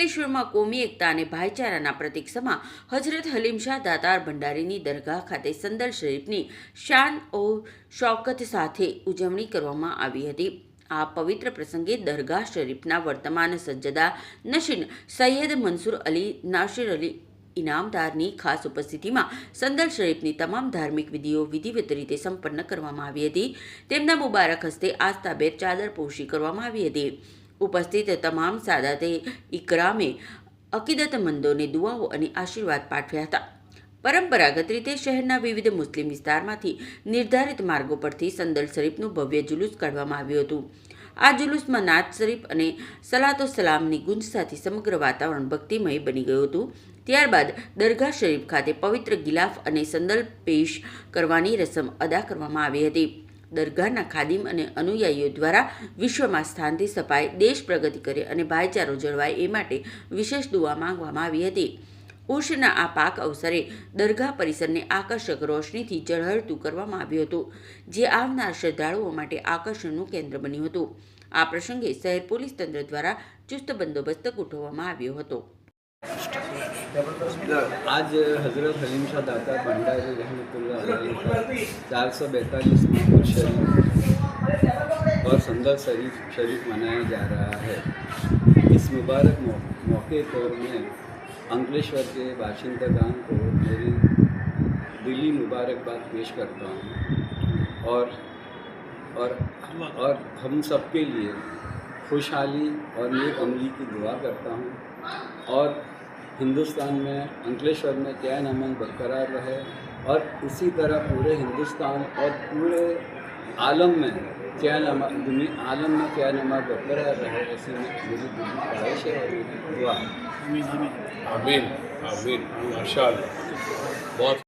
અંકલેશ્વરમાં કોમી એકતા અને ભાઈચારાના પ્રતીક સમા હજરત હલીમ શાહ દાતાર ભંડારીની દરગાહ ખાતે સંદલ શરીફની શાન ઓ શૌકત સાથે ઉજવણી કરવામાં આવી હતી. આ પવિત્ર પ્રસંગે દરગાહ શરીફના વર્તમાન સજ્જદા નશીન સૈયદ મનસુર અલી, નાસિર અલી ઇનામદારની ખાસ ઉપસ્થિતિમાં સંદલ શરીફની તમામ ધાર્મિક વિધિઓ વિધિવત રીતે સંપન્ન કરવામાં આવી હતી. તેમના મુબારક હસ્તે આસ્થાભેર ચાદર પોશી કરવામાં આવી હતી. ઉપસ્થિત તમામ સાદાતે ઇકરામે અકીદતમંદોને દુઆઓ અને આશીર્વાદ પાઠવ્યા હતા. પરંપરાગત રીતે શહેરના વિવિધ મુસ્લિમ વિસ્તારમાંથી નિર્ધારિત માર્ગો પરથી સંદલ શરીફનું ભવ્ય જુલુસ કાઢવામાં આવ્યું હતું. આ જુલુસમાં નાત શરીફ અને સલાતો સલામની ગુંજ સાથે સમગ્ર વાતાવરણ ભક્તિમય બની ગયું હતું. ત્યારબાદ દરગાહ શરીફ ખાતે પવિત્ર ગિલાફ અને સંદલ પેશ કરવાની રસમ અદા કરવામાં આવી હતી. દરગાહના ખાદિમ અને અનુયાયીઓ દ્વારા વિશ્વમાં સ્થાનથી સપાય દેશ પ્રગતિ કરે અને ભાઈચારો જળવાય એ માટે વિશેષ દુઆ માંગવામાં આવી હતી. ઉર્ષના આ પાક અવસરે દરગાહ પરિસરને આકર્ષક રોશનીથી ઝળહળતું કરવામાં આવ્યું હતું, જે આવનાર શ્રદ્ધાળુઓ માટે આકર્ષણનું કેન્દ્ર બન્યું હતું. આ પ્રસંગે શહેર પોલીસ તંત્ર દ્વારા ચુસ્ત બંદોબસ્ત ગોઠવવામાં આવ્યો હતો. आज हज़रत हलीम शाह दाता भंडारी रहमतुल्लाह का चार सौ बैतालीसवां शरीफ और संदल शरीफ शरीफ मनाया जा रहा है। इस मुबारक मौके पर मैं अंकलेश्वर के बाशिंदगान को मेरी दिली मुबारकबाद पेश करता हूँ और और और हम सब के लिए खुशहाली और नेक अमली की दुआ करता हूँ और हिंदुस्तान में अंकलेश्वर में चैन अमन बरकरार रहे और इसी तरह पूरे हिंदुस्तान और पूरे आलम में चैन अमन दुनिया आलम में चैन अमन बरकरार रहे ऐसी में मेरी दुनिया ख्वाहिश है और मेरी दुआ आमीन आमीन। माशा बहुत